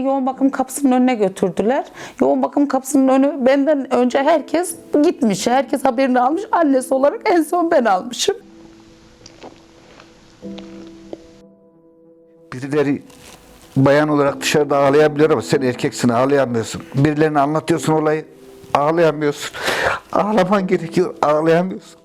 Beni yoğun bakım kapısının önüne götürdüler. Yoğun bakım kapısının önü benden önce herkes gitmiş. Herkes haberini almış. Annesi olarak en son ben almışım. Birileri bayan olarak dışarıda ağlayabiliyor ama sen erkeksin ağlayamıyorsun. Birilerine anlatıyorsun olayı ağlayamıyorsun. Ağlaman gerekiyor ağlayamıyorsun.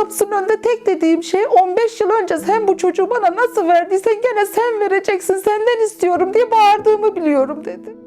Kapısının önünde tek dediğim şey 15 yıl önce sen bu çocuğu bana nasıl verdiysen gene sen vereceksin senden istiyorum diye bağırdığımı biliyorum dedi.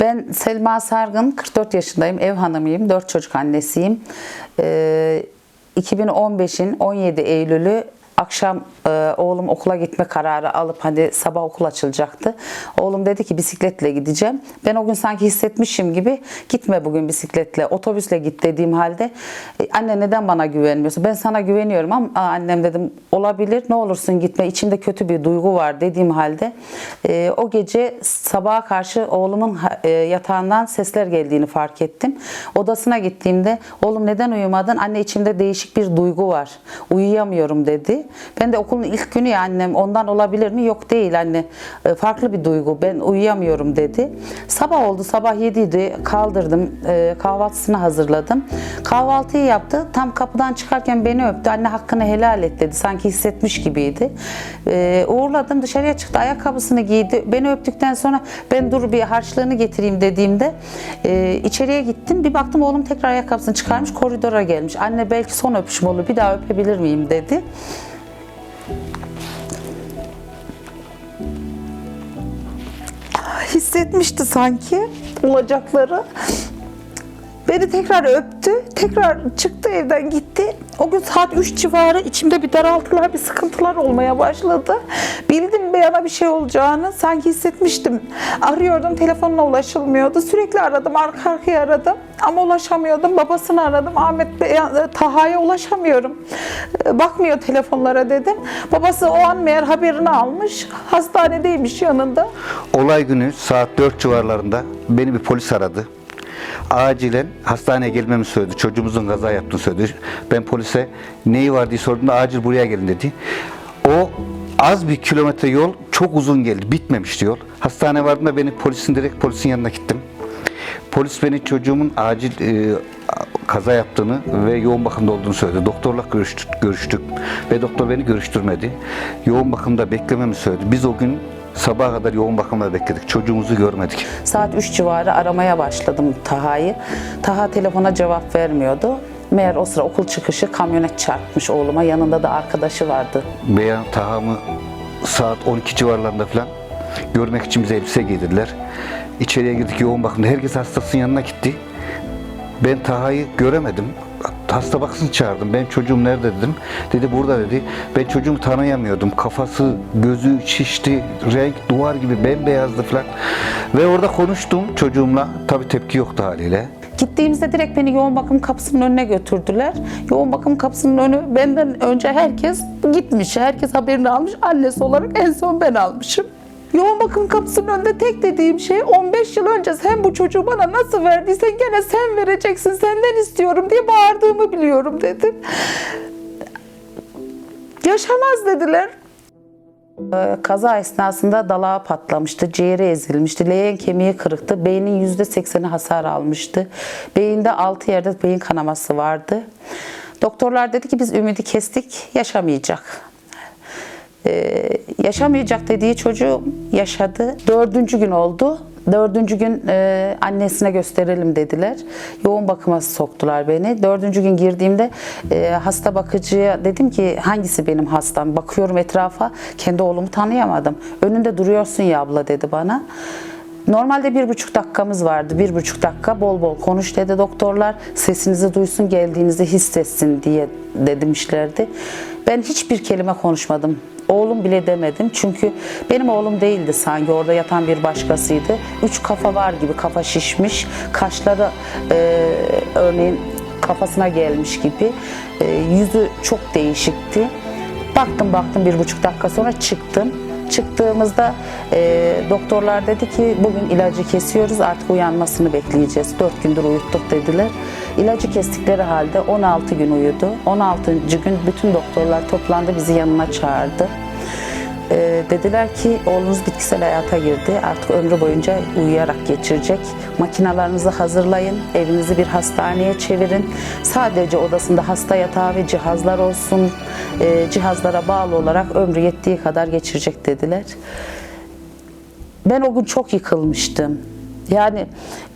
Ben Selma Sargın, 44 yaşındayım, ev hanımıyım, 4 çocuk annesiyim. Ee, 2015'in 17 Eylül'ü akşam e, oğlum okula gitme kararı alıp hani sabah okul açılacaktı. Oğlum dedi ki bisikletle gideceğim. Ben o gün sanki hissetmişim gibi gitme bugün bisikletle, otobüsle git dediğim halde "E, anne neden bana güvenmiyorsun? Ben sana güveniyorum ama "Aa, annem dedim olabilir ne olursun gitme içimde kötü bir duygu var dediğim halde e, o gece sabaha karşı oğlumun e, yatağından sesler geldiğini fark ettim. Odasına gittiğimde oğlum neden uyumadın? Anne içimde değişik bir duygu var. Uyuyamıyorum dedi. Ben de okulun ilk günü ya annem ondan olabilir mi? Yok değil anne. E, farklı bir duygu. Ben uyuyamıyorum dedi. Sabah oldu. Sabah 7'ydi. Kaldırdım. E, kahvaltısını hazırladım. Kahvaltıyı yaptı. Tam kapıdan çıkarken beni öptü. Anne hakkını helal et dedi. Sanki hissetmiş gibiydi. E, uğurladım. Dışarıya çıktı. Ayakkabısını giydi. Beni öptükten sonra ben dur bir harçlığını getireyim dediğimde içeriye gittim. Bir baktım oğlum tekrar ayakkabısını çıkarmış. Koridora gelmiş. Anne belki son öpüşüm olur. Bir daha öpebilir miyim dedi. Hissetmişti sanki olacakları. Beni tekrar öptü. Tekrar çıktı evden gitti. O gün saat 3 civarı içimde bir daraltılar, bir sıkıntılar olmaya başladı. Bildim beyana bir şey olacağını. Sanki hissetmiştim. Arıyordum, telefonla ulaşılmıyordu. Sürekli aradım, arka arkaya aradım. Ama ulaşamıyordum. Babasını aradım. Ahmet Bey, Taha'ya ulaşamıyorum. E, Bakmıyor telefonlara dedim. Babası o an meğer haberini almış. Hastanedeymiş yanında. Olay günü saat 4 civarlarında beni bir polis aradı. Acilen hastaneye gelmemi söyledi. Çocuğumuzun kaza yaptığını söyledi. Ben polise neyi var diye sorduğumda acil buraya gelin dedi. O az bir kilometre yol çok uzun geldi. Bitmemişti yol. Hastane vardığında beni polisin direkt polisin yanına gittim. Polis beni çocuğumun acil e, kaza yaptığını ve yoğun bakımda olduğunu söyledi. Doktorla görüştük, görüştük ve doktor beni görüştürmedi. Yoğun bakımda beklememi söyledi. Biz o gün sabaha kadar yoğun bakımda bekledik. Çocuğumuzu görmedik. Saat 3 civarı aramaya başladım Taha'yı. Taha telefona cevap vermiyordu. Meğer o sıra okul çıkışı kamyonet çarpmış oğluma. Yanında da arkadaşı vardı. Beyan Taham'ı saat 12 civarlarında falan görmek için bize elbise giydirdiler. İçeriye girdik yoğun bakımda. Herkes hastasının yanına gitti. Ben Taha'yı göremedim. Hasta bakısını çağırdım. Ben çocuğum nerede dedim. Dedi burada dedi. Ben çocuğumu tanıyamıyordum. Kafası, gözü şişti. Renk duvar gibi bembeyazdı falan. Ve orada konuştum çocuğumla. Tabii tepki yoktu haliyle. Gittiğimizde direkt beni yoğun bakım kapısının önüne götürdüler. Yoğun bakım kapısının önü benden önce herkes gitmiş. Herkes haberini almış. Annesi olarak en son ben almışım. Yoğun bakım kapısının önünde tek dediğim şey 15 yıl önce sen bu çocuğu bana nasıl verdiysen gene sen vereceksin senden istiyorum diye bağırdığımı biliyorum dedim. Yaşamaz dediler. Ee, Kaza esnasında dalağı patlamıştı, ciğeri ezilmişti, leğen kemiği kırıktı, beynin %80'i hasar almıştı. Beyinde 6 yerde beyin kanaması vardı. Doktorlar dedi ki biz ümidi kestik, yaşamayacak. Ee, yaşamayacak dediği çocuğu yaşadı. Dördüncü gün oldu. Dördüncü gün e, annesine gösterelim dediler. Yoğun bakıma soktular beni. Dördüncü gün girdiğimde e, hasta bakıcıya dedim ki hangisi benim hastam? Bakıyorum etrafa kendi oğlumu tanıyamadım. Önünde duruyorsun ya abla dedi bana. Normalde bir buçuk dakikamız vardı. Bir buçuk dakika bol bol konuş dedi doktorlar. Sesinizi duysun geldiğinizi hissetsin diye de demişlerdi. Ben hiçbir kelime konuşmadım. Oğlum bile demedim. Çünkü benim oğlum değildi sanki. Orada yatan bir başkasıydı. Üç kafa var gibi. Kafa şişmiş. Kaşları e, örneğin kafasına gelmiş gibi. E, yüzü çok değişikti. Baktım baktım bir buçuk dakika sonra çıktım. Çıktığımızda e, doktorlar dedi ki bugün ilacı kesiyoruz artık uyanmasını bekleyeceğiz. Dört gündür uyuttuk dediler. İlacı kestikleri halde 16 gün uyudu. 16. gün bütün doktorlar toplandı bizi yanına çağırdı. E, dediler ki oğlunuz bitkisel hayata girdi. Artık ömrü boyunca uyuyarak geçirecek. Makinalarınızı hazırlayın. Evinizi bir hastaneye çevirin. Sadece odasında hasta yatağı ve cihazlar olsun. E, cihazlara bağlı olarak ömrü yettiği kadar geçirecek dediler. Ben o gün çok yıkılmıştım. Yani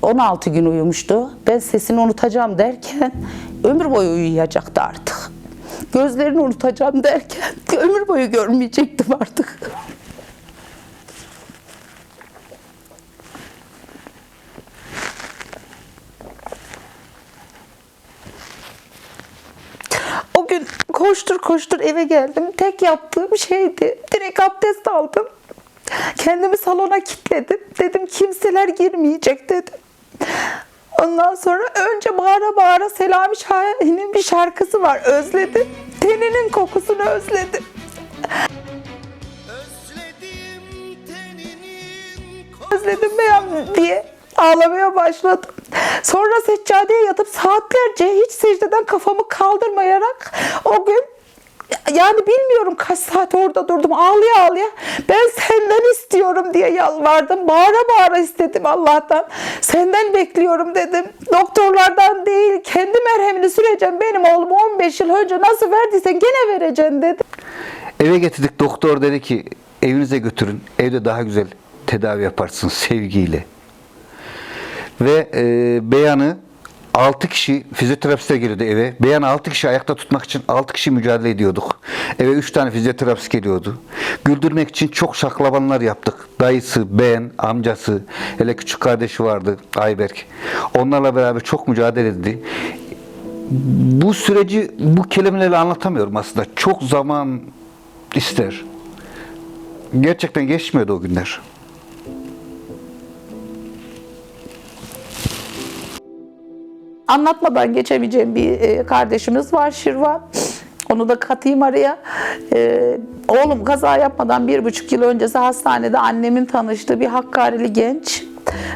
16 gün uyumuştu. Ben sesini unutacağım derken ömür boyu uyuyacaktı artık. Gözlerini unutacağım derken ömür boyu görmeyecektim artık. O gün koştur koştur eve geldim. Tek yaptığım şeydi. Direkt abdest aldım. Kendimi salona kilitledim. Dedim kimseler girmeyecek dedim. Ondan sonra önce bağıra bağıra Selami Şahin'in bir şarkısı var. Özledim. Teninin kokusunu özledim. Özledim teninin Özledim ben diye ağlamaya başladım. Sonra seccadeye yatıp saatlerce hiç secdeden kafamı kaldırmayarak o gün yani bilmiyorum kaç saat orada durdum ağlaya ağlaya ben senden istiyorum diye yalvardım. Bağıra bağıra istedim Allah'tan. Senden bekliyorum dedim. Doktorlardan değil kendi merhemini süreceğim. Benim oğlum 15 yıl önce nasıl verdiysen gene vereceksin dedim. Eve getirdik doktor dedi ki evinize götürün. Evde daha güzel tedavi yaparsınız sevgiyle. Ve e, beyanı 6 kişi fizyoterapiste geliyordu eve. Beyanı 6 kişi ayakta tutmak için 6 kişi mücadele ediyorduk. Eve 3 tane fizyoterapist geliyordu. Güldürmek için çok şaklabanlar yaptık. Dayısı, ben, amcası, hele küçük kardeşi vardı Ayberk. Onlarla beraber çok mücadele edildi. Bu süreci bu kelimelerle anlatamıyorum aslında. Çok zaman ister. Gerçekten geçmiyordu o günler. Anlatmadan geçemeyeceğim bir e, kardeşimiz var Şirvan. Onu da katayım araya. E, oğlum kaza yapmadan bir buçuk yıl öncesi hastanede annemin tanıştığı bir Hakkari'li genç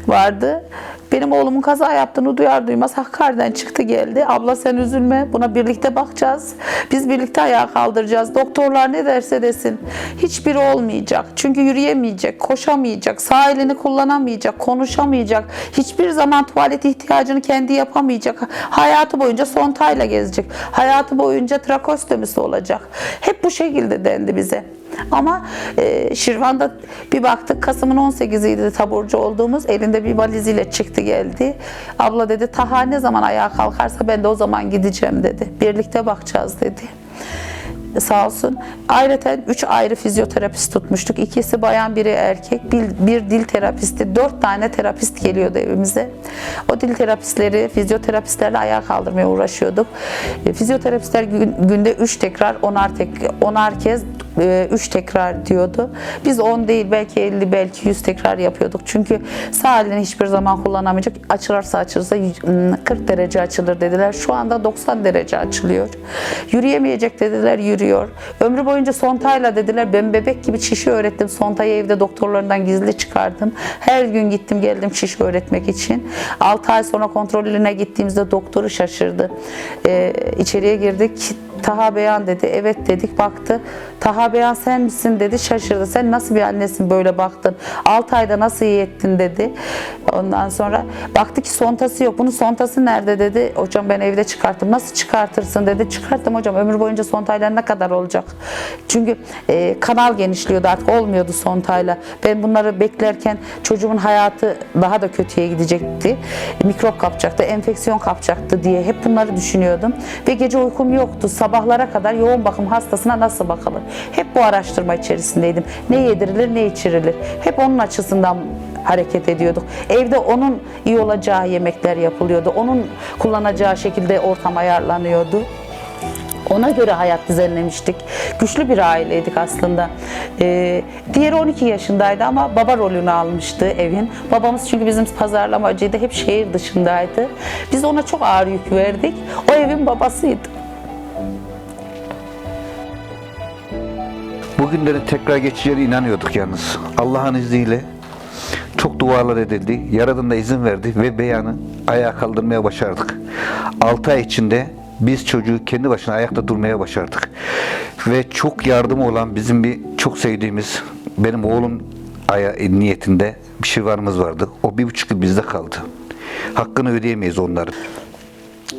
vardı. Benim oğlumun kaza yaptığını duyar duymaz Hakkari'den çıktı geldi. Abla sen üzülme buna birlikte bakacağız. Biz birlikte ayağa kaldıracağız. Doktorlar ne derse desin. Hiçbiri olmayacak. Çünkü yürüyemeyecek, koşamayacak, sağ elini kullanamayacak, konuşamayacak. Hiçbir zaman tuvalet ihtiyacını kendi yapamayacak. Hayatı boyunca sontayla gezecek. Hayatı boyunca trakostomisi olacak. Hep bu şekilde dendi bize. Ama e, Şirvan'da bir baktık Kasım'ın 18'iydi taburcu olduğumuz. Elinde bir valiziyle çıktı geldi. Abla dedi Taha ne zaman ayağa kalkarsa ben de o zaman gideceğim dedi. Birlikte bakacağız dedi. Sağ olsun. Ayrıca üç ayrı fizyoterapist tutmuştuk. İkisi bayan, biri erkek. Bir, bir dil terapisti. Dört tane terapist geliyordu evimize. O dil terapistleri, fizyoterapistlerle ayağa kaldırmaya uğraşıyorduk. E, Fizyoterapistler gün- günde üç tekrar, onar, tek, onar kez e, üç tekrar diyordu. Biz 10 değil belki 50 belki 100 tekrar yapıyorduk. Çünkü sağ elini hiçbir zaman kullanamayacak. Açılırsa açılırsa yüz- ım, 40 derece açılır dediler. Şu anda 90 derece açılıyor. Yürüyemeyecek dediler yürüyor. Ömrü boyunca sontayla dediler. Ben bebek gibi çişi öğrettim. Sontayı evde doktorlarından gizli çıkardım. Her gün gittim geldim çiş öğretmek için. 6 ay sonra kontrolüne gittiğimizde doktoru şaşırdı. Ee, içeriye girdik. Taha Beyan dedi. Evet dedik baktı. Taha Beyan sen misin dedi. Şaşırdı. Sen nasıl bir annesin böyle baktın. 6 ayda nasıl iyi ettin dedi. Ondan sonra baktı ki sontası yok. Bunun sontası nerede dedi. Hocam ben evde çıkarttım. Nasıl çıkartırsın dedi. Çıkarttım hocam. Ömür boyunca sontayla ne kadar olacak? Çünkü e, kanal genişliyordu artık olmuyordu sontayla. Ben bunları beklerken çocuğumun hayatı daha da kötüye gidecekti. Mikrop kapacaktı, enfeksiyon kapacaktı diye hep bunları düşünüyordum. Ve gece uykum yoktu. Sabah sabahlara kadar yoğun bakım hastasına nasıl bakılır? Hep bu araştırma içerisindeydim. Ne yedirilir, ne içirilir? Hep onun açısından hareket ediyorduk. Evde onun iyi olacağı yemekler yapılıyordu. Onun kullanacağı şekilde ortam ayarlanıyordu. Ona göre hayat düzenlemiştik. Güçlü bir aileydik aslında. Ee, diğeri 12 yaşındaydı ama baba rolünü almıştı evin. Babamız çünkü bizim pazarlamacıydı. Hep şehir dışındaydı. Biz ona çok ağır yük verdik. O evin babasıydı. Bugünlerin tekrar geçeceğine inanıyorduk yalnız. Allah'ın izniyle çok dualar edildi. Yaradan da izin verdi ve beyanı ayağa kaldırmaya başardık. 6 ay içinde biz çocuğu kendi başına ayakta durmaya başardık. Ve çok yardımı olan bizim bir çok sevdiğimiz benim oğlum niyetinde bir şivarımız vardı. O bir buçuk yıl bizde kaldı. Hakkını ödeyemeyiz onların.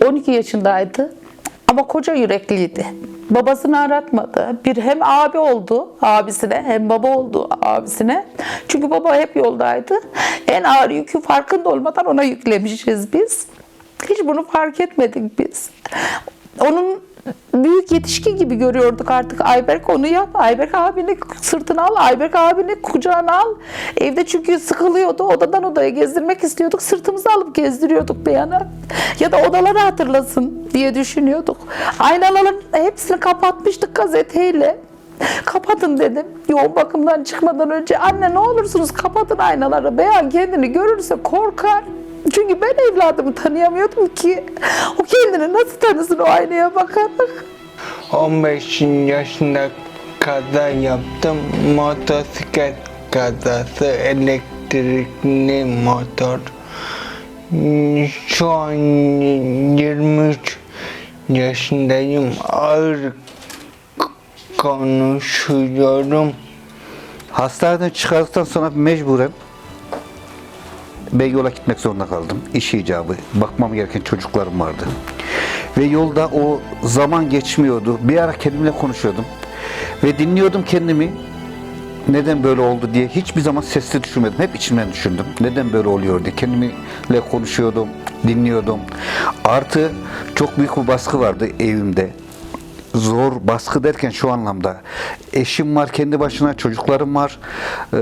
12 yaşındaydı ama koca yürekliydi. Babasını aratmadı. Bir hem abi oldu abisine hem baba oldu abisine. Çünkü baba hep yoldaydı. En ağır yükü farkında olmadan ona yüklemişiz biz. Hiç bunu fark etmedik biz. Onun büyük yetişkin gibi görüyorduk artık. Ayberk onu yap. Ayberk abini sırtına al. Ayberk abini kucağına al. Evde çünkü sıkılıyordu. Odadan odaya gezdirmek istiyorduk. Sırtımıza alıp gezdiriyorduk beyana. Ya da odaları hatırlasın diye düşünüyorduk. Aynaların hepsini kapatmıştık gazeteyle. Kapatın dedim. Yoğun bakımdan çıkmadan önce anne ne olursunuz kapatın aynaları. Beyan kendini görürse korkar. Çünkü ben evladımı tanıyamıyordum ki. O kendini nasıl tanısın o aynaya bakarak. 15 yaşında kaza yaptım. Motosiklet kazası, elektrikli motor. Şu an 23 yaşındayım. Ağır konuşuyorum. Hastaneden çıkardıktan sonra mecburen ben yola gitmek zorunda kaldım. İş icabı. Bakmam gereken çocuklarım vardı. Ve yolda o zaman geçmiyordu. Bir ara kendimle konuşuyordum. Ve dinliyordum kendimi. Neden böyle oldu diye hiçbir zaman sesli düşünmedim. Hep içimden düşündüm. Neden böyle oluyor diye. Kendimle konuşuyordum, dinliyordum. Artı çok büyük bir baskı vardı evimde zor baskı derken şu anlamda. Eşim var kendi başına çocuklarım var. Ee,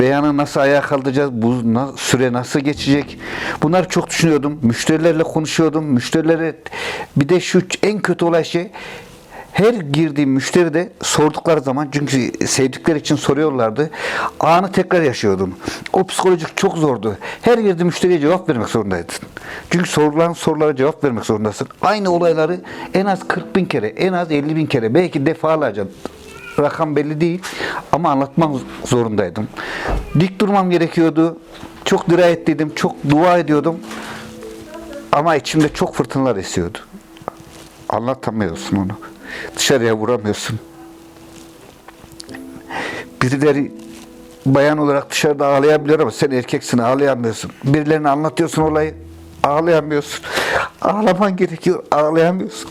beyanı nasıl ayağa kaldıracağız bu na- süre nasıl geçecek? Bunları çok düşünüyordum. Müşterilerle konuşuyordum. Müşterilere bir de şu en kötü olay şey her girdiğim müşteri de sordukları zaman çünkü sevdikleri için soruyorlardı. Anı tekrar yaşıyordum. O psikolojik çok zordu. Her girdiğim müşteriye cevap vermek zorundaydın. Çünkü sorulan sorulara cevap vermek zorundasın. Aynı olayları en az 40 bin kere, en az 50 bin kere, belki defalarca rakam belli değil ama anlatmak zorundaydım. Dik durmam gerekiyordu. Çok dirayetliydim, çok dua ediyordum. Ama içimde çok fırtınalar esiyordu. Anlatamıyorsun onu. Dışarıya vuramıyorsun. Birileri bayan olarak dışarıda ağlayabiliyor ama sen erkeksin ağlayamıyorsun. Birilerine anlatıyorsun olayı ağlayamıyorsun. Ağlaman gerekiyor ağlayamıyorsun.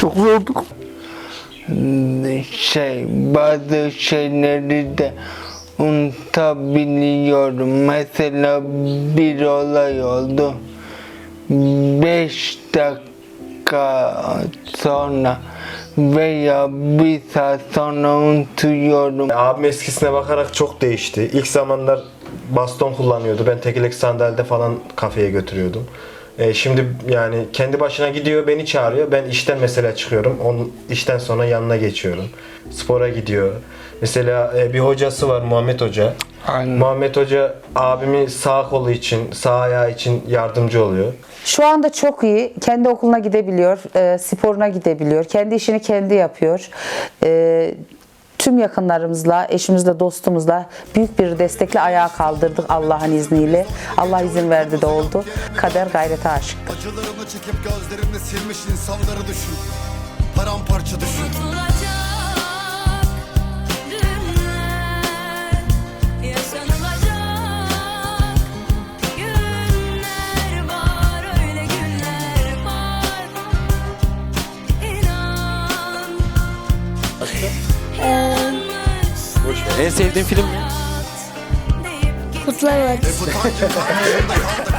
Çok zordu. şey bazı şeyleri de unutabiliyorum. Mesela bir olay oldu. 5 dakika sonra veya bir saat sonra unutuyorum. Abim eskisine bakarak çok değişti. İlk zamanlar baston kullanıyordu. Ben tekerlek sandalyede falan kafeye götürüyordum. E, şimdi yani kendi başına gidiyor, beni çağırıyor. Ben işten mesela çıkıyorum. Onun işten sonra yanına geçiyorum. Spora gidiyor. Mesela e, bir hocası var Muhammed Hoca. Aynen. Muhammed Hoca abimi sağ kolu için, sağ ayağı için yardımcı oluyor. Şu anda çok iyi. Kendi okuluna gidebiliyor, e, sporuna gidebiliyor. Kendi işini kendi yapıyor. E, tüm yakınlarımızla, eşimizle, dostumuzla büyük bir destekle ayağa kaldırdık Allah'ın izniyle. Allah izin verdi de oldu. Kader gayrete aşıktır. Acılarımı çekip gözlerimle silmiş insanları düşün Paramparça düşün sevdiğin film ne? deyip Kurtlar Vadisi.